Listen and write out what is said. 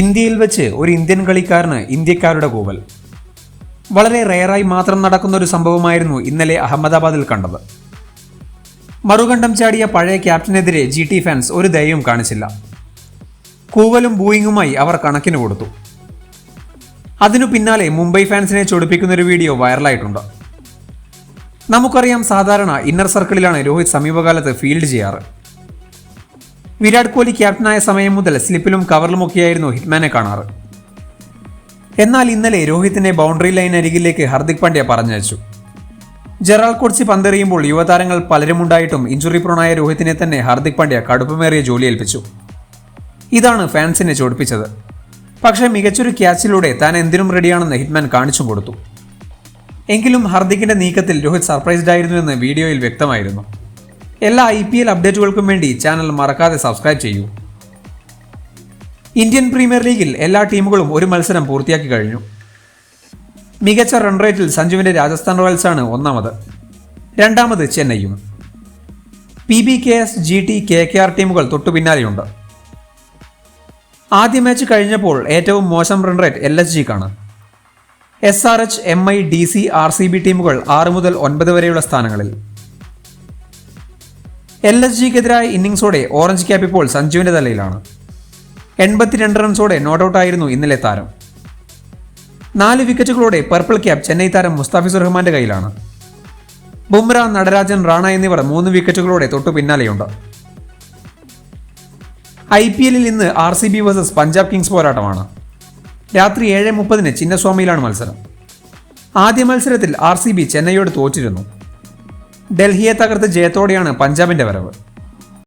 ഇന്ത്യയിൽ വെച്ച് ഒരു ഇന്ത്യൻ കളിക്കാരന് ഇന്ത്യക്കാരുടെ കൂവൽ. വളരെ റെയറായി മാത്രം നടക്കുന്ന ഒരു സംഭവമായിരുന്നു ഇന്നലെ അഹമ്മദാബാദിൽ കണ്ടത്. മറുകണ്ഠം ചാടിയ പഴയ ക്യാപ്റ്റനെതിരെ ജി ടി ഫാൻസ് ഒരു ദയവും കാണിച്ചില്ല. കൂവലും ബൂയിങ്ങുമായി അവർ കണക്കിന് കൊടുത്തു. അതിനു പിന്നാലെ മുംബൈ ഫാൻസിനെ ചൊടിപ്പിക്കുന്ന ഒരു വീഡിയോ വൈറലായിട്ടുണ്ട്. നമുക്കറിയാം സാധാരണ ഇന്നർ സർക്കിളിലാണ് രോഹിത് സമീപകാലത്ത് ഫീൽഡ് ചെയ്യാറ്. വിരാട് കോഹ്ലി ക്യാപ്റ്റനായ സമയം മുതൽ സ്ലിപ്പിലും കവറിലുമൊക്കെയായിരുന്നു ഹിറ്റ്മാനെ കാണാറ്. എന്നാൽ ഇന്നലെ രോഹിത്തിനെ ബൗണ്ടറി ലൈൻ അരികിലേക്ക് ഹർദിക് പാണ്ഡ്യ പറഞ്ഞയച്ചു. ജെറാൾ കൊച്ചി പന്തെറിയുമ്പോൾ യുവതാരങ്ങൾ പലരുമുണ്ടായിട്ടും ഇഞ്ചുറി പ്രോണായ രോഹിത്തിനെ തന്നെ ഹാർദിക് പാണ്ഡ്യ കടുപ്പമേറിയ ജോലി ഏൽപ്പിച്ചു. ഇതാണ് ഫാൻസിനെ ചോടിപ്പിച്ചത്. പക്ഷേ മികച്ചൊരു ക്യാച്ചിലൂടെ താൻ എന്തിനും റെഡിയാണെന്ന് ഹിറ്റ്മാൻ കാണിച്ചും കൊടുത്തു. എങ്കിലും ഹർദിക്കിന്റെ നീക്കത്തിൽ രോഹിത് സർപ്രൈസ്ഡ് ആയിരുന്നു എന്ന് വീഡിയോയിൽ വ്യക്തമായിരുന്നു. എല്ലാ ഐ പി എൽ അപ്ഡേറ്റുകൾക്കും വേണ്ടി ചാനൽ മറക്കാതെ സബ്സ്ക്രൈബ് ചെയ്യൂ. ഇന്ത്യൻ പ്രീമിയർ ലീഗിൽ എല്ലാ ടീമുകളും ഒരു മത്സരം പൂർത്തിയാക്കി കഴിഞ്ഞു. മികച്ച റൺ റേറ്റിൽ സഞ്ജുവിന്റെ രാജസ്ഥാൻ റോയൽസാണ് ഒന്നാമത്. രണ്ടാമത് ചെന്നൈയും. P B K S G T K K R ടീമുകൾ തൊട്ടു പിന്നാലെയുണ്ട്. ആദ്യ മാച്ച് കഴിഞ്ഞപ്പോൾ ഏറ്റവും മോശം run rate L S ജിക്കാണ് S R H M I D C R C B ടീമുകൾ ആറ് മുതൽ ഒൻപത് വരെയുള്ള സ്ഥാനങ്ങളിൽ. എൽ എസ് ജിക്കെതിരായ ഇന്നിംഗ്സോടെ ഓറഞ്ച് ക്യാപ് ഇപ്പോൾ സഞ്ജുവിന്റെ തലയിലാണ്. എൺപത്തിരണ്ട് റൺസോടെ നോട്ട് ഔട്ടായിരുന്നു ഇന്നലെ താരം. നാല് വിക്കറ്റുകളോടെ പർപ്പിൾ ക്യാപ് ചെന്നൈ താരം മുസ്താഫിസുർ റഹ്മാന്റെ കയ്യിലാണ്. ബുംറ നടരാജൻ റാണ എന്നിവർ മൂന്ന് വിക്കറ്റുകളോടെ തൊട്ടു പിന്നാലെയുണ്ട്. ഐ പി എല്ലിൽ ഇന്ന് R C B versus Punjab kings പോരാട്ടമാണ്. രാത്രി ഏഴ് മുപ്പതിന് ചിന്നസ്വാമിയിലാണ് മത്സരം. ആദ്യ മത്സരത്തിൽ ആർ സി ബി ചെന്നൈയോട് തോറ്റിരുന്നു. ഡൽഹിയെ തകർത്ത് ജയത്തോടെയാണ് പഞ്ചാബിന്റെ വരവ്.